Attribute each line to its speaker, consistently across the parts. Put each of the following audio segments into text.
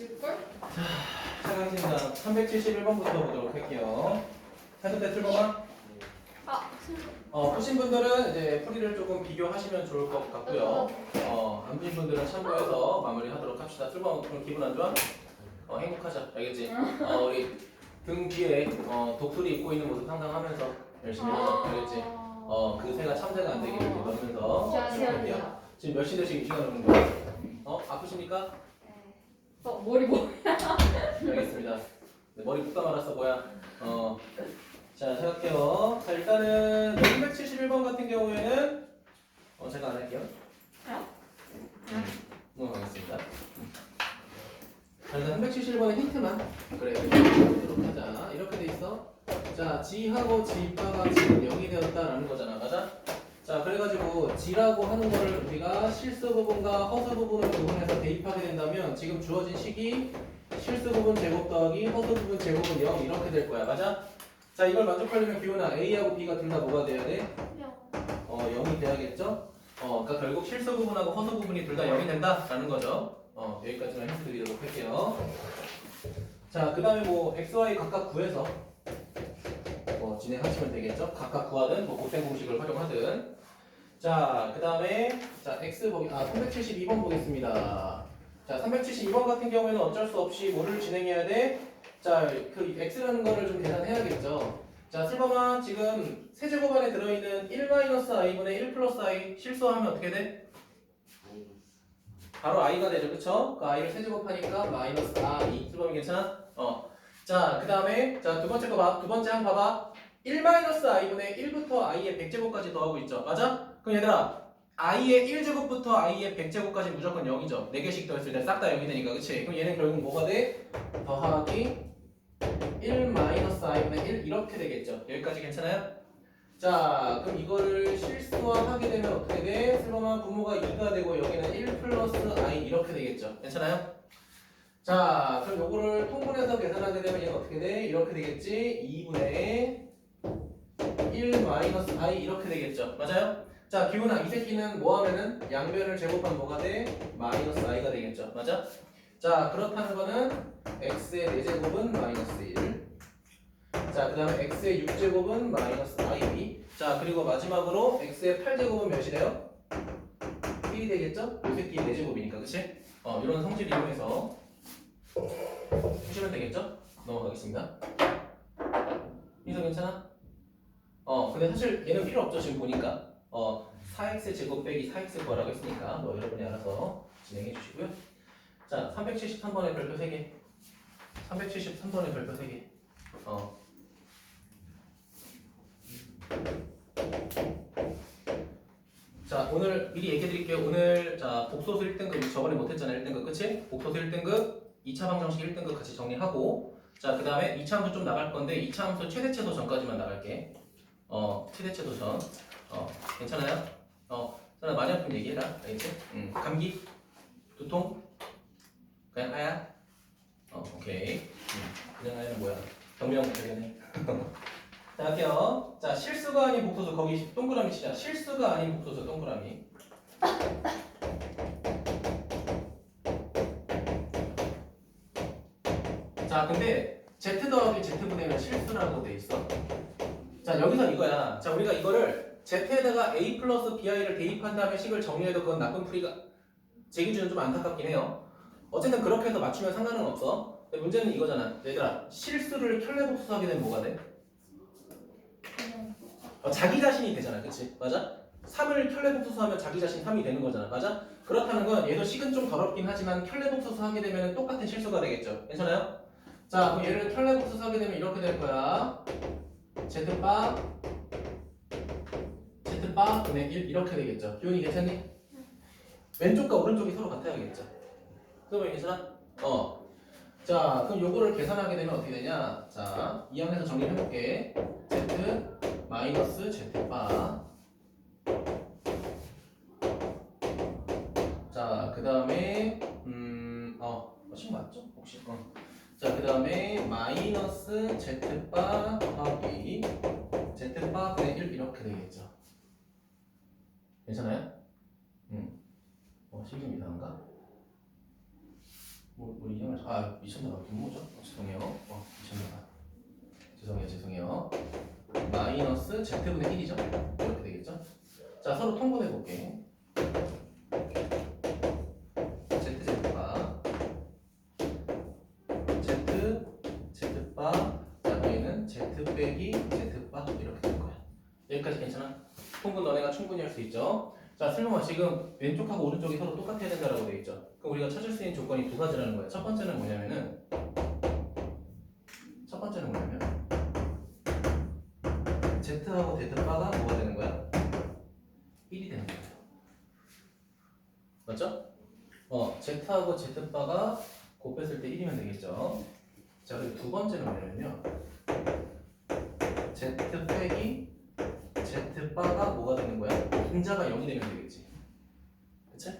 Speaker 1: 있을걸?
Speaker 2: 차강신장 371번부터 보도록 할게요. 해설대 출범아.
Speaker 1: 아,
Speaker 2: 어, 푸신 분들은 이제 풀이를 조금 비교하시면 좋을 것 같고요. 어, 안 푸신 분들은 참고해서 마무리하도록 합시다. 출범 오늘 기분 안 좋아? 어, 행복하자. 알겠지? 어, 우리 등 뒤에 어, 독수리 입고 있는 모습 상상하면서 열심히 하자. 알겠지? 어, 그 새가 참새가 안 되기를 기도하면서 할게요. 지금 몇 시대 지금 시간 오는 거야? 어, 아프십니까?
Speaker 1: 어, 머리 뭐?
Speaker 2: 알겠습니다. 네, 머리 묶다 말았어 뭐야? 어. 자 생각해요. 자 일단은 671번 같은 경우에는 어 제가 안 할게요. 넘어가겠습니다. 자 일단 371번의 힌트만 그래 이렇게 하자. 이렇게 돼 있어. 자 지하고 지바가 지금 0이 되었다라는 거잖아, 맞아? 자 그래가지고 지라고 하는 거를 우리가 실수 부분과 허수 부분을 구분해서 대입하게 된다면 지금 주어진 식이 실수 부분 제곱 더하기 허수 부분 제곱은 0 이렇게 될 거야, 맞아? 자 이걸 만족하려면 기호나 A하고 B가 둘 다 뭐가 돼야 돼? 어 0이 돼야겠죠? 어 그러니까 결국 실수 부분하고 허수 부분이 둘 다 0이 된다라는 거죠. 어 여기까지만 힌트 드리도록 할게요. 자 그 다음에 뭐 x, y 각각 구해서 뭐 진행하시면 되겠죠? 각각 구하든 뭐 곱셈 공식을 활용하든 자, 그 다음에 자 x 보기 아 372번 보겠습니다. 자 372번 같은 경우에는 어쩔 수 없이 뭐를 진행해야 돼? 자 그 x라는 거를 좀 계산해야겠죠. 자 슬범아 지금 세제곱 안에 들어있는 1-i분의 1 플러스 i 실수하면 어떻게 돼? 바로 i가 되죠, 그쵸? 그 i를 세제곱하니까 마이너스 i 슬범이 괜찮아? 어. 자, 그 다음에 자 두 번째 거 봐. 두 번째 한번 봐봐. 1-i분의 1부터 i의 100제곱까지 더하고 있죠. 맞아? 그럼 얘들아 i의 1제곱부터 i의 100제곱까지 무조건 0이죠. 4개씩 더했을 때 싹 다 0이 되니까 그치? 그럼 얘는 결국 뭐가 돼? 더하기 1-i분의 1 이렇게 되겠죠. 여기까지 괜찮아요? 자 그럼 이거를 실수화하게 되면 어떻게 돼? 슬범아 분모가 2가 되고 여기는 1 플러스 i 이렇게 되겠죠. 괜찮아요? 자 그럼 요거를 통분해서 계산하게 되면 얘는 어떻게 돼? 이렇게 되겠지? 2분의 1 마이너스 i 이렇게 되겠죠. 맞아요? 자 기훈아 이 새끼는 뭐 하면은 양변을 제곱하면 뭐가 돼? 마이너스 i가 되겠죠. 맞아? 자 그렇다는 거는 x의 4제곱은 마이너스 1. 자 그 다음에 x의 6제곱은 마이너스 i. 자 그리고 마지막으로 x의 8제곱은 몇이래요? 1이 되겠죠? 이 새끼 4제곱이니까 그치? 어 이런 성질 이용해서 푸시면 되겠죠? 넘어가겠습니다. 이거 괜찮아? 어 근데 사실 얘는 필요 없죠 지금 보니까 어 4x 제곱 빼기 4x 구하라고 했으니까 뭐 여러분이 알아서 진행해 주시고요 자 373번의 별표 3개 373번의 별표 3개 어 자, 오늘 미리 얘기해 드릴게요. 오늘 자, 복소수 1등급 저번에 못 했잖아요. 1등급. 그치? 복소수 1등급, 2차 방정식 1등급 같이 정리하고 자, 그다음에 2차 함수 좀 나갈 건데 2차 함수 최대체 도전까지만 나갈게. 어, 최대체 도전. 어, 괜찮아요? 어, 저는 많이 아픈 얘기해라. 알겠지? 음, 감기? 두통? 그냥 하야? 어, 오케이. 음, 그냥 하야는 뭐야? 경명 대변해. 자, 할게요. 자, 실수가 아닌 복소수 거기 동그라미 치자. 실수가 아닌 복소수 동그라미. 자, 근데 z 더하기 z 분의는 실수라고 돼 있어. 자, 여기서 이거야. 자, 우리가 이거를 z에다가 a 플러스 bi를 대입한 다음에 식을 정리해도 그건 나쁜 풀이가 제 기준은 좀 안타깝긴 해요. 어쨌든 그렇게 해서 맞추면 상관은 없어. 근데 문제는 이거잖아. 얘들아, 실수를 켤레복수하게 되면 뭐가 돼? 어, 자기 자신이 되잖아, 그치? 맞아? 3을 켤레복수수 하면 자기 자신 3이 되는 거잖아, 맞아? 그렇다는 건 얘도 식은 좀 더럽긴 하지만 켤레복수수 하게 되면 똑같은 실수가 되겠죠. 괜찮아요? 자, 그럼 얘를 켤레복수수 하게 되면 이렇게 될 거야. Z바 바 분의 1 이렇게 되겠죠. 기온이 괜찮니? 왼쪽과 오른쪽이 서로 같아야겠죠. 그러면 괜찮아? 어. 자, 그럼 요거를 계산하게 되면 어떻게 되냐? 자, 이 안에서 정리해 볼게. Z 마이너스 Z바 자, 그 다음에 음, 어, 식 맞죠? 혹시? 어. 자, 그 다음에 마이너스 더하기 Z바 분의 1 이렇게 되겠죠. 괜찮아요? 음. 어, 좀 이상한가? 뭐, 뭐 인형을 아 미쳤나 봐 분모죠? 어, 죄송해요 어 미쳤나 봐 죄송해요 죄송해요 마이너스 z분의 1이죠 이렇게 되겠죠 자 서로 통분해 볼게 할수 있죠 자 슬로마 지금 왼쪽하고 오른쪽이 서로 똑같아야 된다라고 돼 있죠 그럼 우리가 찾을 수 있는 조건이 두 가지라는 거야 첫 번째는 뭐냐면은 첫 번째는 뭐냐면 Z하고 Z바가 뭐가 되는 거야? 1이 되는 거예요. 맞죠? 어, Z하고 Z바가 곱했을 때 1이면 되겠죠. 자, 그리고 두 번째는 뭐냐면요. 1이면 되겠지. 그치?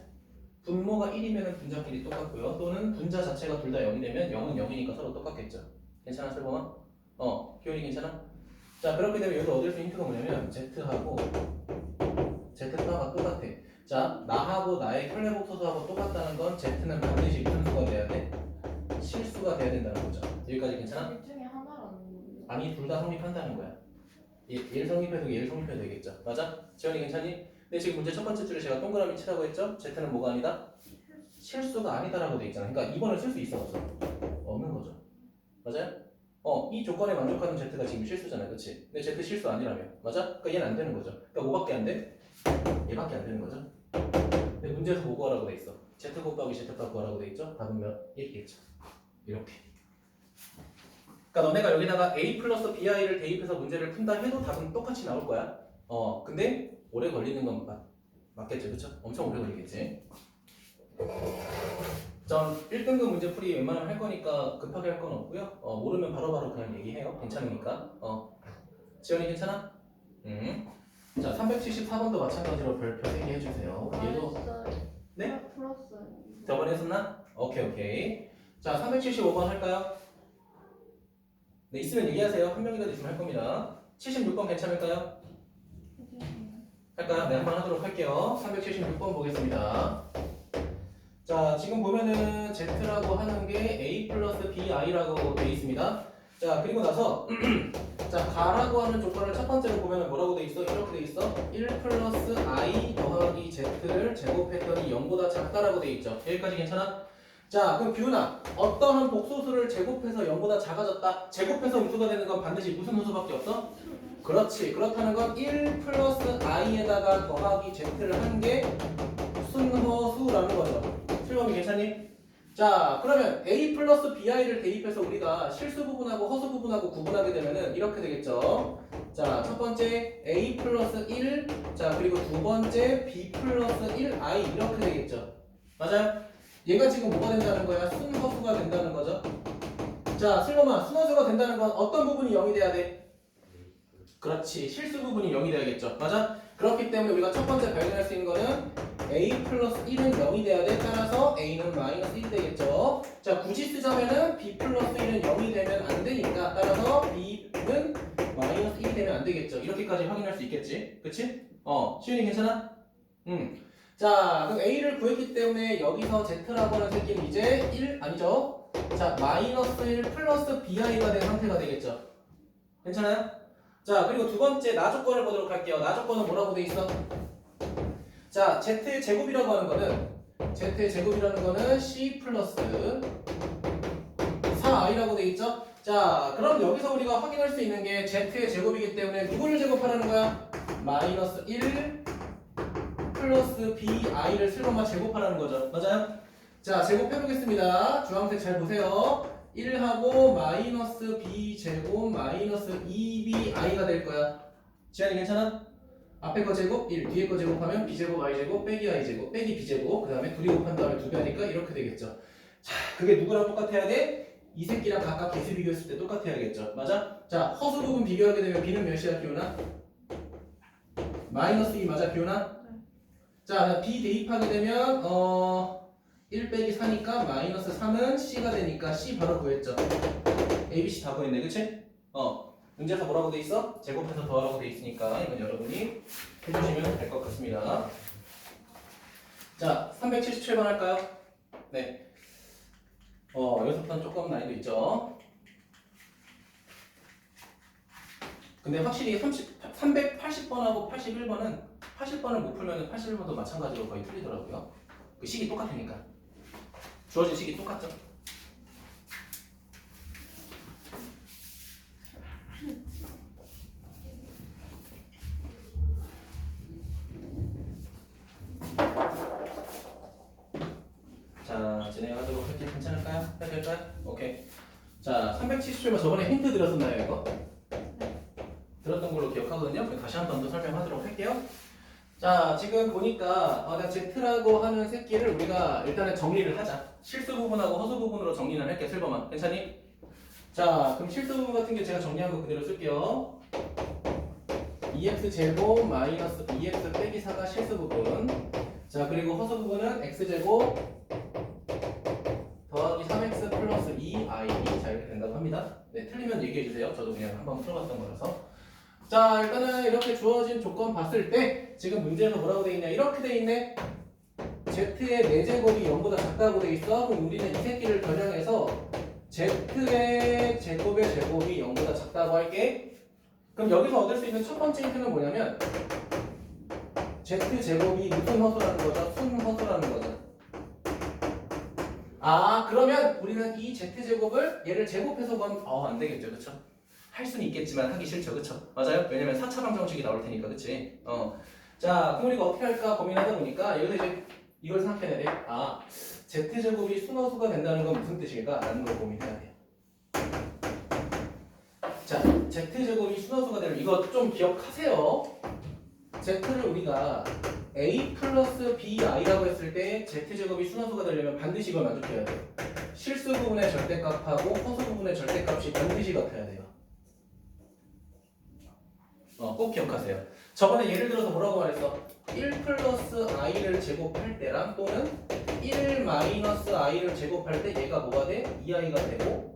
Speaker 2: 분모가 1이면 분자끼리 똑같고요. 또는 분자 자체가 둘 다 0이 되면 0은 0이니까 서로 똑같겠죠. 괜찮아, 설범아? 어, 기울이 괜찮아? 자, 그렇게 되면 여기서 얻을 수 있는 힌트가 뭐냐면 Z하고 Z바가 똑같아. 자, 나하고 나의 혈내복소수하고 똑같다는 건 Z는 반드시 무슨 수가 돼야 돼? 실수가 돼야 된다는 거죠. 여기까지 괜찮아?
Speaker 1: 둘 중에 하나라는
Speaker 2: 아니, 둘 다 성립한다는 거야. 얘를 성립해도 얘를 성립해도 되겠죠. 맞아? 지현이 괜찮니? 근데 지금 문제 첫 번째 줄에 제가 동그라미 치라고 했죠? Z는 뭐가 아니다? 실수가 아니다라고 돼 있잖아 그러니까 2번을 쓸 수 있어 없어? 없는 거죠 맞아요? 어, 이 조건에 만족하는 Z가 지금 실수잖아요. 그치? 근데 Z 실수 아니라며. 맞아? 그러니까 얘는 안 되는 거죠. 그러니까 뭐밖에 안 돼? 얘밖에 안 되는 거죠. 근데 문제에서 뭐 구하라고 돼 있어? Z 곱하기 Z값 구하라고 돼 있죠? 답은 몇? 1이겠죠. 이렇게. 그러니까 너네가 여기다가 A 플러스 BI를 대입해서 문제를 푼다 해도 답은 똑같이 나올 거야. 어, 근데 오래 걸리는 건 맞, 맞겠죠. 그쵸? 엄청 오래 걸리겠지. 전 1등급 문제 풀이 웬만하면 할 거니까 급하게 할 건 없고요. 어, 모르면 바로바로 그냥 얘기해요. 괜찮으니까. 어. 지연이 괜찮아? 음. 자, 374번도 마찬가지로 별표 3개 해주세요. 얘도
Speaker 1: 알았어요.
Speaker 2: 네?
Speaker 1: 풀었어요.
Speaker 2: 저번에 했었나? 오케이, 오케이. 자, 375번 할까요? 네, 있으면 얘기하세요. 한 명이라도 있으면 할 겁니다. 76번 괜찮을까요? 할까요? 네, 한번 하도록 할게요. 376번 보겠습니다. 자, 지금 보면은 Z라고 하는 게 A 플러스 BI라고 되어 있습니다. 자, 그리고 나서, 자, 가라고 하는 조건을 첫 번째로 보면은 뭐라고 되어 있어? 이렇게 되어 있어? 1 플러스 I 더하기 Z를 제곱했더니 0보다 작다라고 되어 있죠. 여기까지 괜찮아? 자, 그럼 기훈아, 어떠한 복소수를 제곱해서 0보다 작아졌다? 제곱해서 음수가 되는 건 반드시 무슨 호수밖에 없어? 그렇지. 그렇다는 건 1 플러스 i에다가 더하기 z를 한 게 순허수라는 거죠. 실범이 괜찮니? 자, 그러면 a 플러스 bi를 대입해서 우리가 실수 부분하고 허수 부분하고 구분하게 되면은 이렇게 되겠죠. 자, 첫 번째 a 플러스 1, 자 그리고 두 번째 b 플러스 1i 이렇게 되겠죠. 맞아요? 얘가 지금 뭐가 된다는 거야? 순허수가 된다는 거죠. 자, 슬범아, 순허수가 된다는 건 어떤 부분이 0이 돼야 돼? 그렇지 실수 부분이 0이 돼야겠죠 맞아? 그렇기 때문에 우리가 첫 번째 발견할 수 있는 거는 a 플러스 1은 0이 돼야 돼 따라서 a는 마이너스 1이 되겠죠 자 굳이 쓰자면은 b 플러스 1은 0이 되면 안 되니까 따라서 b는 마이너스 1이 되면 안 되겠죠 이렇게까지 확인할 수 있겠지 그치? 어 시윤이 괜찮아? 응자 그럼 a를 구했기 때문에 여기서 z라고 하는 새끼는 이제 1 아니죠? 자 마이너스 1 플러스 bi가 된 상태가 되겠죠 괜찮아요? 자 그리고 두 번째 나 조건을 보도록 할게요. 나 조건은 뭐라고 돼 있어? 자 z의 제곱이라고 하는 거는 z의 제곱이라는 거는 c 플러스 4i라고 돼 있죠? 자 그럼 여기서 우리가 확인할 수 있는 게 z의 제곱이기 때문에 누구를 제곱하라는 거야? 마이너스 1 플러스 bi를 슬럼마 제곱하라는 거죠. 맞아요? 자 제곱해보겠습니다. 주황색 잘 보세요. 1하고 마이너스 b 제곱 마이너스 2bi가 될 거야. 지안이 괜찮아? 앞에 거 제곱 1, 뒤에 거 제곱하면 b 제곱 i 제곱 빼기 i 제곱 빼기 b 제곱 그 다음에 둘이 곱한 다음에 두배 하니까 이렇게 되겠죠. 자, 그게 누구랑 똑같아야 돼? 이 새끼랑 각각 개수 비교했을 때 똑같아야겠죠. 맞아? 자, 허수 부분 비교하게 되면 b는 몇이야, 기훈아? 마이너스 2 맞아, 기훈아? 자, b 대입하게 되면 어... 1 빼기 4니까 마이너스 3은 C가 되니까 C 바로 구했죠. A, B, C 다 구했네, 그치? 어. 문제에서 뭐라고 돼 있어? 제곱해서 더하라고 돼 있으니까 이건 여러분이 해주시면 될 것 같습니다. 자, 377번 할까요? 네. 어, 여기서부터는 조금 난이도 있죠. 근데 확실히 30, 380번하고 81번은 80번을 못 풀면 81번도 마찬가지로 거의 틀리더라고요. 그 식이 똑같으니까. 주어진 식이 똑같죠. 자, 진행하도록 할게요. 괜찮을까요? 해도 될까요? 오케이. 자, 377번 저번에 힌트 드렸었나요, 이거? 들었던 걸로 기억하거든요. 다시 한 번 더 설명하도록 할게요. 자, 지금 보니까 어, 나 Z라고 하는 새끼를 우리가 일단은 정리를 하자. 실수 부분하고 허수 부분으로 정리를 할게, 슬범아. 괜찮니? 자, 그럼 실수 부분 같은 게 제가 정리한 거 그대로 쓸게요. 2x 제곱 마이너스 2x 빼기 4가 실수 부분. 자, 그리고 허수 부분은 x 제곱 더하기 3x 플러스 2i 자 이렇게 된다고 합니다. 네, 틀리면 얘기해 주세요. 저도 그냥 한번 풀어봤던 거라서. 자, 일단은 이렇게 주어진 조건 봤을 때 지금 문제에서 뭐라고 돼 있냐? 이렇게 돼 있네. z의 4제곱이 0보다 작다고 돼 있어. 그럼 우리는 이 새끼를 변형해서 z의 제곱의 제곱이 0보다 작다고 할게. 그럼 여기서 얻을 수 있는 첫 번째 힌트는 뭐냐면 z 제곱이 무슨 허수라는 거죠? 순허수라는 거죠. 아 그러면 우리는 이 z제곱을 얘를 제곱해서 건 어, 안 되겠죠 그쵸? 할 수는 있겠지만 하기 싫죠 그쵸? 맞아요? 왜냐면 4차 방정식이 나올 테니까 그치? 어. 자 그럼 우리가 어떻게 할까 고민하다 보니까 여기서 이제 이걸 생각해야 돼. 아 z제곱이 순허수가 된다는 건 무슨 뜻일까? 라는 걸 고민해야 돼요. 자 z제곱이 순허수가 되면 이거 좀 기억하세요. z를 우리가 a 플러스 bi라고 했을 때 z제곱이 순환수가 되려면 반드시 이걸 만족해야 돼요. 실수 부분의 절대값하고 허수 부분의 절대값이 반드시 같아야 돼요. 어, 꼭 기억하세요. 저번에 예를 들어서 뭐라고 말했어? 1 플러스 i를 제곱할 때랑 또는 1 마이너스 i를 제곱할 때 얘가 뭐가 돼? 2i가 되고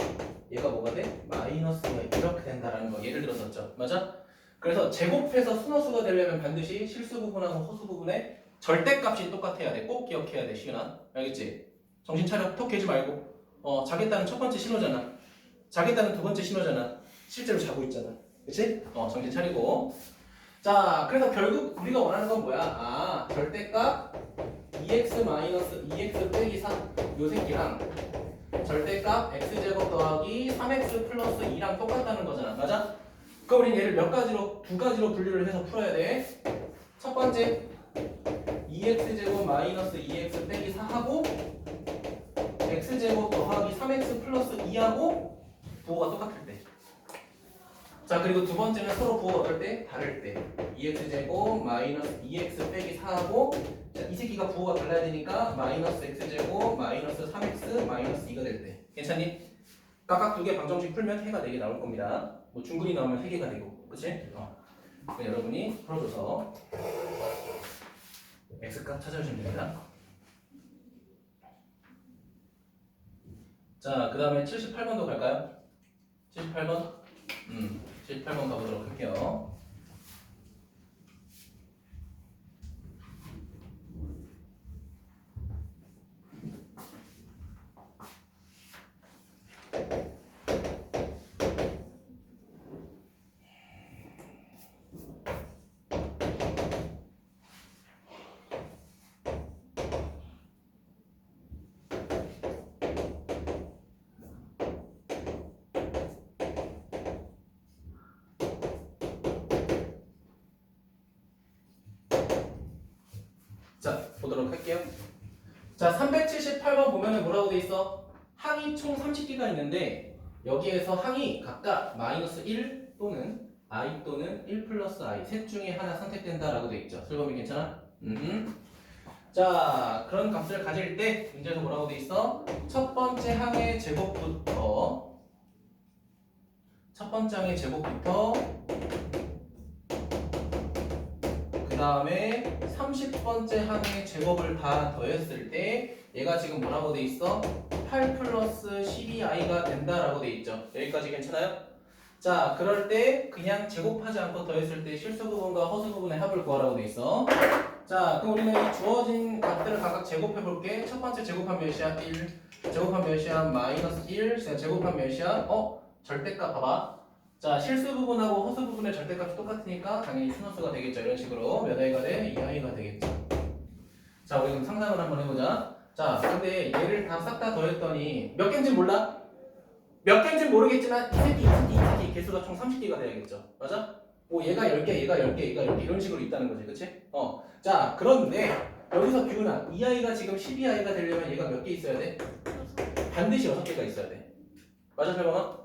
Speaker 2: 얘가 뭐가 돼? 마이너스 2i 이렇게 된다라는 거 예를 들었었죠. 맞아? 그래서 제곱해서 순허수가 되려면 반드시 실수 부분하고 허수 부분의 절대값이 똑같아야 돼. 꼭 기억해야 돼, 시은아. 알겠지? 정신 차려. 톡 깨지 말고. 어, 자겠다는 첫 번째 신호잖아. 자겠다는 두 번째 신호잖아. 실제로 자고 있잖아. 그치? 어, 정신 차리고. 자, 그래서 결국 우리가 원하는 건 뭐야? 아, 절대값 2x 마이너스 2x 빼기 4. 요 새끼랑 절대값 x제곱 더하기 3x 플러스 2랑 똑같다는 거잖아. 맞아? 그럼 우린 얘를 몇 가지로 두 가지로 분류를 해서 풀어야 돼. 첫 번째 2x 제곱 마이너스 2x 빼기 4하고 x 제곱 더하기 3x 플러스 2하고 부호가 똑같을 때. 자 그리고 두 번째는 서로 부호가 어떨 때? 다를 때. 2x 제곱 마이너스 2x 빼기 4하고 자, 이 새끼가 부호가 달라야 되니까 마이너스 x 제곱 마이너스 3x 마이너스 2가 될 때. 괜찮니? 각각 두 개 방정식 풀면 해가 4개 나올 겁니다. 뭐 중근이 나오면 3개가 되고, 그치? 어. 여러분이 풀어줘서 x값 찾아주시면 됩니다. 자, 그 다음에 78번도 갈까요? 78번? 음, 78번 가보도록 할게요. 자, 보도록 할게요. 자, 378번 보면은 뭐라고 돼 있어? 항이 총 30개가 있는데 여기에서 항이 각각 마이너스 1 또는 i 또는 1 플러스 i 셋 중에 하나 선택된다라고 돼 있죠. 슬범이 괜찮아? 음. 자, 그런 값을 가질 때 문제에서 뭐라고 돼 있어? 첫 번째 항의 제곱부터 첫 번째 항의 제곱부터 그 다음에 30번째 항의 제곱을 다 더했을 때 얘가 지금 뭐라고 돼 있어? 8 플러스 12i가 된다라고 돼 있죠. 여기까지 괜찮아요? 자, 그럴 때 그냥 제곱하지 않고 더했을 때 실수 부분과 허수 부분의 합을 구하라고 돼 있어. 자, 그럼 우리는 이 주어진 값들을 각각 제곱해 볼게. 첫 번째 제곱한 몇이야? 1. 제곱한 몇이야? 마이너스 1. 자, 제곱한 몇이야? 어? 절대값 봐봐. 자, 실수 부분하고 허수 부분의 절대값이 똑같으니까 당연히 순원수가 되겠죠. 이런 식으로 몇 아이가 돼? 2아이가 되겠죠. 자, 우리 그럼 상상을 한번 해보자. 자, 근데 얘를 다 싹 다 더했더니 몇 개인지 몰라? 몇 개인지 모르겠지만 이 새끼, 이 새끼, 이 새끼 개수가 총 30개가 돼야겠죠. 맞아? 뭐 얘가 10개, 얘가 10개, 얘가 10개 이런 식으로 있다는 거지. 그치? 어. 자, 그런데 여기서 규은아, 이 아이가 지금 12아이가 되려면 얘가 몇 개 있어야 돼? 반드시 6개가 있어야 돼. 맞아, 설명아?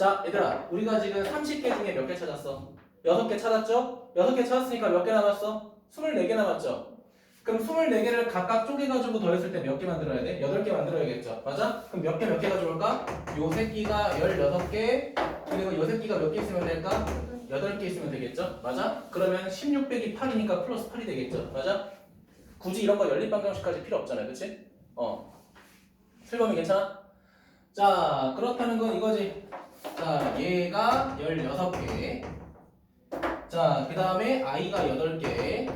Speaker 2: 자, 얘들아, 우리가 지금 30개 중에 몇 개 찾았어? 6개 찾았죠? 6개 찾았으니까 몇 개 남았어? 24개 남았죠? 그럼 24개를 각각 쪼개가지고 더했을 때 몇 개 만들어야 돼? 8개 만들어야겠죠? 맞아? 그럼 몇 개 몇 개가 좋을까? 요 새끼가 16개, 그리고 요 새끼가 몇 개 있으면 될까? 8개 있으면 되겠죠? 맞아? 그러면 16 빼기 8이니까 플러스 8이 되겠죠? 맞아? 굳이 이런 거 연립방정식까지 필요 없잖아요. 그치? 어. 슬범이 괜찮아? 자, 그렇다는 건 이거지. 자, 얘가 16개. 자, 그 다음에 i가 8개.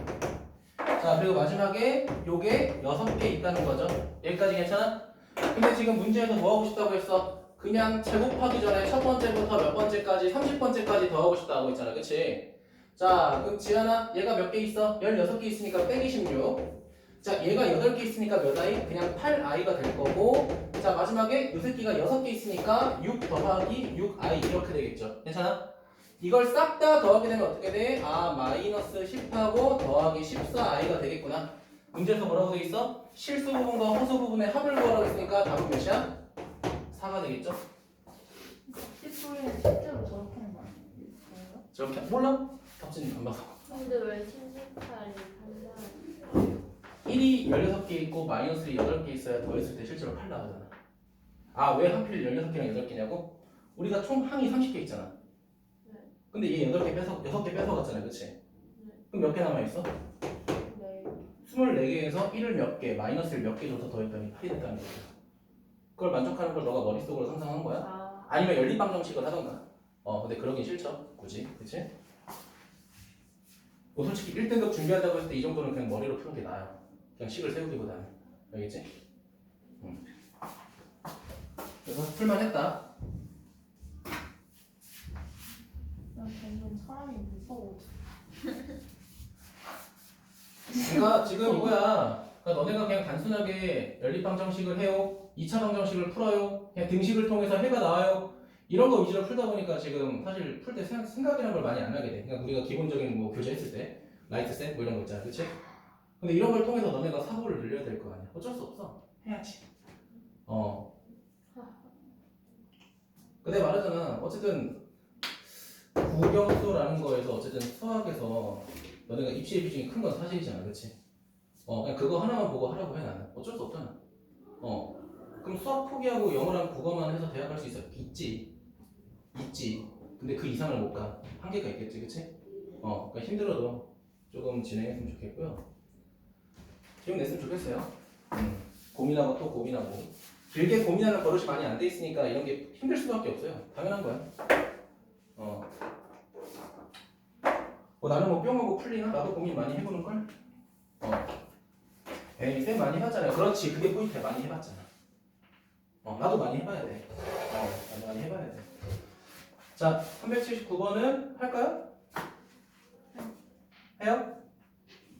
Speaker 2: 자, 그리고 마지막에 요게 6개 있다는 거죠. 여기까지 괜찮아? 근데 지금 문제에서 뭐 하고 싶다고 했어? 그냥 제곱하기 전에 첫 번째부터 몇 번째까지 30번째까지 더하고 싶다고 했잖아. 그치? 자, 그럼 지현아, 얘가 몇 개 있어? 16개 있으니까 빼기 16. 자, 얘가 8개 있으니까 몇 i? 그냥 8i가 될 거고. 자, 마지막에 요 새끼가 6개 있으니까 6 더하기 6i 이렇게 되겠죠. 괜찮아? 이걸 싹 다 더하게 되면 어떻게 돼? 아, 마이너스 10하고 더하기 14i가 되겠구나. 문제에서 뭐라고 돼 있어? 실수 부분과 허수 부분의 합을 구하라고 했으니까 답은 몇이야? 4가 되겠죠?
Speaker 1: 십소리는 실제로 저렇게 하는 거 아니에요?
Speaker 2: 저렇게 몰라? 답진 안 봐서.
Speaker 1: 근데 왜 78이 한다?
Speaker 2: 1이 16개 있고 마이너스 8개 있어야 더했을 때 실제로 8 나오잖아. 아, 왜 하필 16개랑 8개냐고? 우리가 총 항이 30개 있잖아.
Speaker 1: 네.
Speaker 2: 근데 얘 8개 뺏어, 6개 뺏어갔잖아. 그치?
Speaker 1: 네.
Speaker 2: 그럼 몇 개 남아있어?
Speaker 1: 네.
Speaker 2: 24개에서 1을 몇 개, 마이너스를 몇 개 줘서 더했더니 8이 됐다는 거야. 그걸 만족하는 걸 너가 머릿속으로 상상한 거야?
Speaker 1: 아,
Speaker 2: 아니면 연립방 정식을 하던가. 어, 근데 그러긴 싫죠. 굳이. 그치? 뭐 솔직히 1등급 준비한다고 했을 때 이 정도는 그냥 머리로 푸는 게 나아요. 그냥 식을 세우기보다는. 알겠지? 응. 그래서 풀만했다.
Speaker 1: 난 점점 사람이 무서워.
Speaker 2: 그러니까 지금 이거야. 그러니까 너네가 그냥 단순하게 연립방정식을 해요. 2차 방정식을 풀어요. 그냥 등식을 통해서 해가 나와요. 이런 거 위주로 풀다 보니까 지금 사실 풀 때 생각이라는 걸 많이 안 하게 돼. 그러니까 우리가 기본적인 뭐 교재 했을 때 라이트 셋뭐 이런 거 있잖아. 그치? 근데 이런 걸 통해서 너네가 사고를 늘려야 될 거 아니야. 어쩔 수 없어. 해야지. 어. 근데 말하잖아. 어쨌든 국영수라는 거에서 어쨌든 수학에서 너네가 입시의 비중이 큰 건 사실이잖아. 그치? 어, 그냥 그거 하나만 보고 하라고 해 나는. 어쩔 수 없잖아. 어. 그럼 수학 포기하고 영어랑 국어만 해서 대학 갈 수 있어? 있지. 있지. 근데 그 이상을 못 가. 한계가 있겠지, 그치? 어, 그러니까 힘들어도 조금 진행했으면 좋겠고요. 기억 냈으면 좋겠어요. 음, 고민하고 또 고민하고. 길게 고민하는 버릇이 많이 안 돼 있으니까 이런 게 힘들 수밖에 없어요. 당연한 거야. 어. 뭐 나는 뭐 뿅하고 풀리나? 나도 고민 많이 해보는 걸. 어. 에이, 쌤 많이 해봤잖아요. 그렇지, 그게 포인트야. 많이 해봤잖아. 어, 나도 많이 해봐야 돼. 어, 나도 많이 해봐야 돼. 자, 379번은 할까요? 해요?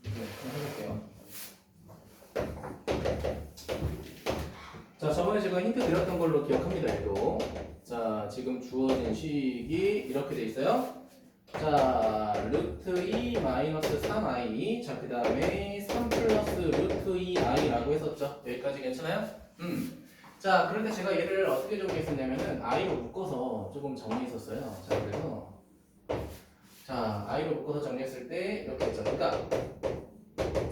Speaker 2: 네, 그럼 해볼게요. 자, 저번에 제가 힌트 드렸던 걸로 기억합니다, 얘도. 자, 지금 주어진 식이 이렇게 돼 있어요. 자, 루트 2 마이너스 3i. 자, 그 다음에 3 플러스 루트 2i라고 했었죠. 여기까지 괜찮아요? 음. 자, 그런데 제가 얘를 어떻게 정리했었냐면은 i로 묶어서 조금 정리했었어요. 자, 그래서 자, i로 묶어서 정리했을 때 이렇게 했죠. 그러니까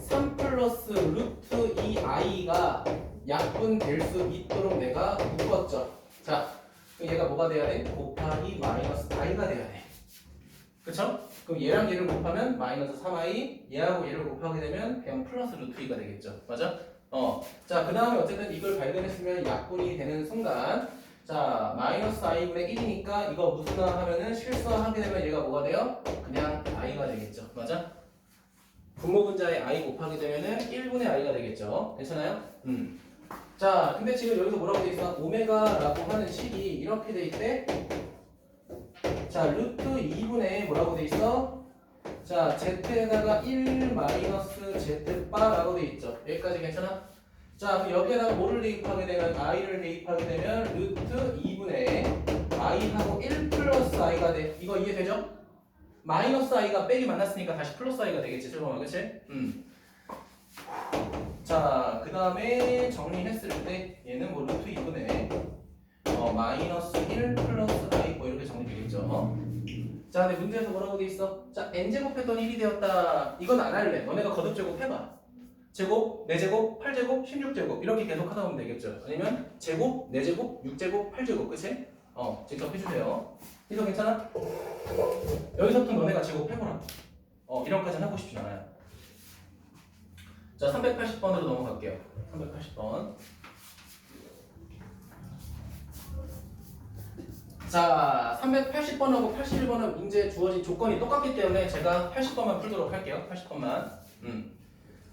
Speaker 2: 3 플러스 루트 2i가 약분 될 수 있도록 내가 묶었죠. 자, 그럼 얘가 뭐가 돼야 돼? 곱하기 마이너스 i가 돼야 돼. 그쵸? 그럼 얘랑 얘를 곱하면 마이너스 3i, 얘하고 얘를 곱하게 되면 그냥 플러스 루트 2가 되겠죠. 맞아? 어. 자, 그 다음에 어쨌든 이걸 발견했으면 약분이 되는 순간, 자, 자 마이너스 i분의 1이니까 이거 무슨화 하면은 실수하게 되면 얘가 뭐가 돼요? 그냥 i가 되겠죠. 맞아? 분모 분자에 i 곱하게 되면은 1분의 i가 되겠죠. 괜찮아요? 음. 자, 근데 지금 여기서 뭐라고 돼 있어? 오메가라고 하는 식이 이렇게 돼 있대. 자, 루트 2분의 뭐라고 돼 있어? 자, z에다가 1 마이너스 z 바라고 돼 있죠. 여기까지 괜찮아? 자, 그럼 여기에다가 뭐를 대입하게 되면 i를 대입하게 되면 루트 2분의 i하고 1 플러스 i가 돼. 이거 이해되죠? 마이너스 i가 빼기 만났으니까 다시 플러스 i가 되겠지, 슬범아, 그치? 음. 다음에 정리했을 때 얘는 뭐 루트 2분의 어, 마이너스 1 플러스 i 뭐 이렇게 정리되겠죠. 어? 자, 근데 문제에서 뭐라고 돼 있어? 자, n제곱 했더니 1이 되었다. 이건 안 할래. 너네가 거듭 제곱 해봐. 제곱, 4제곱, 8제곱, 16제곱 이렇게 계속 하다 보면 되겠죠. 아니면 제곱, 4제곱, 6제곱, 8제곱 그치? 어, 직접 해주세요. 이거 괜찮아? 여기서부터 너네가 제곱 해보라. 어, 이런까지는 하고 싶진 않아요. 자, 380번으로 넘어갈게요. 380번. 자, 380번하고 81번은 문제 주어진 조건이 똑같기 때문에 제가 80번만 풀도록 할게요. 80번만. 음.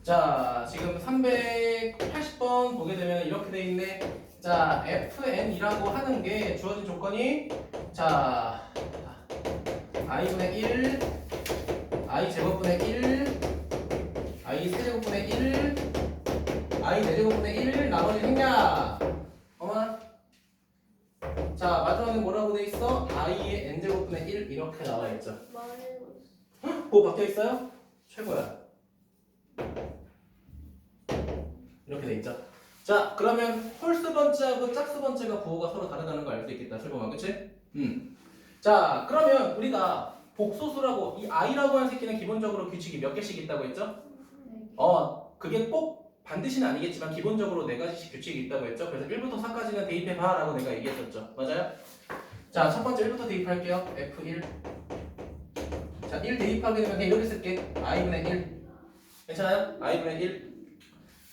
Speaker 2: 자, 지금 380번 보게 되면 이렇게 돼 있네. 자, fn이라고 하는 게 주어진 조건이 자, i분의 1, i 제곱분의 1, i 세제곱분의 1, i 네제곱분의 1, 나머지 생략. 어머. 자, 마지막에 뭐라고 돼 있어? i의 n제곱분의 1 이렇게 나와 있죠. 뭐 바뀌어 있어요? 최고야. 이렇게 돼 있죠. 자, 그러면 홀수 번째하고 짝수 번째가 부호가 서로 다르다는 걸 알 수 있겠다. 설범아, 그치? 음. 자, 그러면 우리가 복소수라고 이 i라고 하는 새끼는 기본적으로 규칙이 몇 개씩 있다고 했죠?
Speaker 1: 네.
Speaker 2: 어, 그게 꼭 반드시는 아니겠지만 기본적으로 네 가지씩 규칙이 있다고 했죠. 그래서 1부터 4까지는 대입해봐라고 내가 얘기했었죠. 맞아요? 자, 첫 번째 1부터 대입할게요. F1. 자, 1 대입하게 되면 그냥 이렇게 쓸게. i분의 1. 괜찮아요? i분의 1.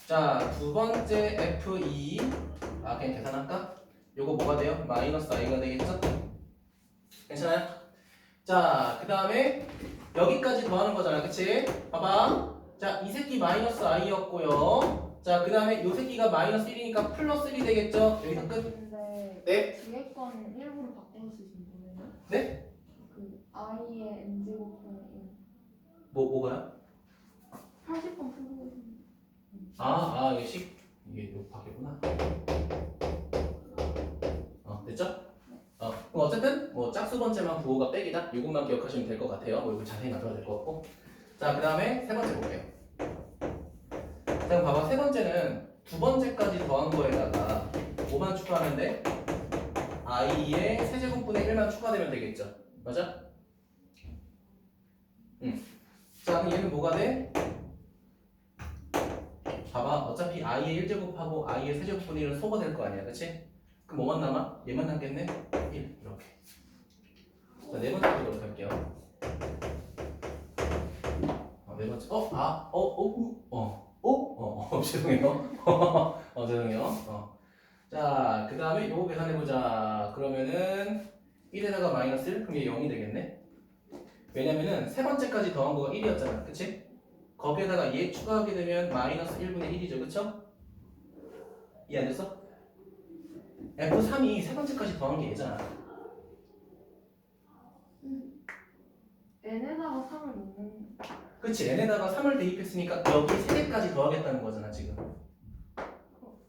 Speaker 2: 자, 두 번째 F2. 아, 그냥 계산할까? 요거 뭐가 돼요? 마이너스 i가 되겠죠? 괜찮아요? 자, 그 다음에 여기까지 더하는 거잖아. 그치? 봐봐. 자, 이 새끼 마이너스 i였고요. 자, 그 다음에 이 새끼가 마이너스 1이니까 플러스 1이 되겠죠? 여기서 끝.
Speaker 1: 근데
Speaker 2: 네.
Speaker 1: 뒤에 건 일부러 바꿔서 쓰신 거예요?
Speaker 2: 네?
Speaker 1: 그 i의 n제곱분의 1
Speaker 2: 뭐, 뭐가요?
Speaker 1: 80번 풀고 있는
Speaker 2: 아, 아, 이게 식, 이게 요 밖이구나. 어, 됐죠? 어, 그럼 어쨌든, 뭐, 짝수 번째만 부호가 빼기다? 이것만 기억하시면 될 것 같아요. 뭐, 이거 자세히 놔둬야 될 것 같고. 자, 그 다음에 세 번째 볼게요. 자, 그럼 봐봐. 세 번째는 두 번째까지 더한 거에다가 5만 추가하면 돼? i의 세제곱분의 1만 추가되면 되겠죠? 맞아? 응. 자, 그럼 얘는 뭐가 돼? 봐봐 어차피 i의 1제곱하고 i의 세제곱분의 1은 소가 될거 아니야 그치? 그럼 뭐만 남아? 얘만 남겠네? 1 이렇게 자 네 번째 보도록 할게요 어, 네 번째 어? 아? 어? 어? 우? 어? 어? 어? 어? 죄송해요 어 죄송해요 어. 자 그 다음에 요거 계산해보자 그러면은 1에다가 마이너스 1? 그럼 얘 0이 되겠네 왜냐면은 세 번째까지 더한 거가 1이었잖아 그치? 거기에다가 얘 추가하게 되면 마이너스 1분의 1이죠 그쵸? 이해 안 됐어? F3이 세 번째까지 더한 게 얘잖아
Speaker 1: n에다가 3을 넣는
Speaker 2: 그치 n에다가 3을 대입했으니까 여기 3개까지 더하겠다는 거잖아 지금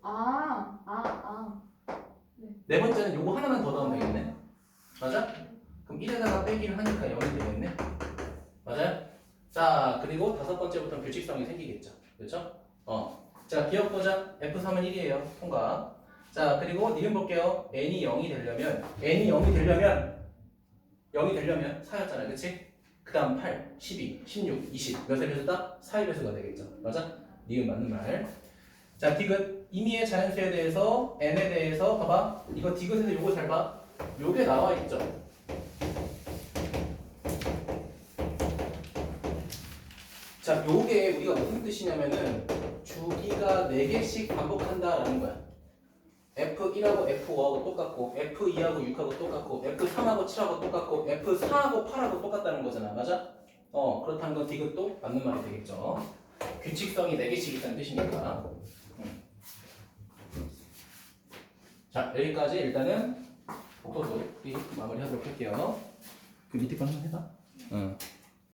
Speaker 1: 아, 아, 아.
Speaker 2: 네 번째는 요거 하나만 더 더하면 되겠네 맞아? 그럼 1에다가 빼기를 하니까 0이 되겠네 맞아요? 자 그리고 다섯 번째부터는 규칙성이 생기겠죠 그렇죠? 어. 자 기억 보자 F3은 1이에요 통과 자 그리고 니은 볼게요 n이 0이 되려면 n이 0이 되려면 0이 되려면 4였잖아 그치? 그 다음 8, 12, 16, 20 몇의 배수다? 4의 배수가 되겠죠. 맞아? 니은 맞는 말 자 디귿. 임의의 자연수에 대해서 n에 대해서 봐봐. 이거 디귿에서 요거 잘 봐. 요게 나와 있죠. 자 요게 우리가 무슨 뜻이냐면은 주기가 4개씩 반복한다라는 거야 F1하고 F5하고 똑같고 F2하고 6하고 똑같고 F3하고 7하고 똑같고 F4하고 8하고 똑같다는 거잖아 맞아? 어 그렇다는 건 디귿도 맞는 말이 되겠죠 규칙성이 4개씩 있다는 뜻이니까 음. 자 여기까지 일단은 복도도 마무리하도록 할게요 그 밑에 거 한번 해봐 응.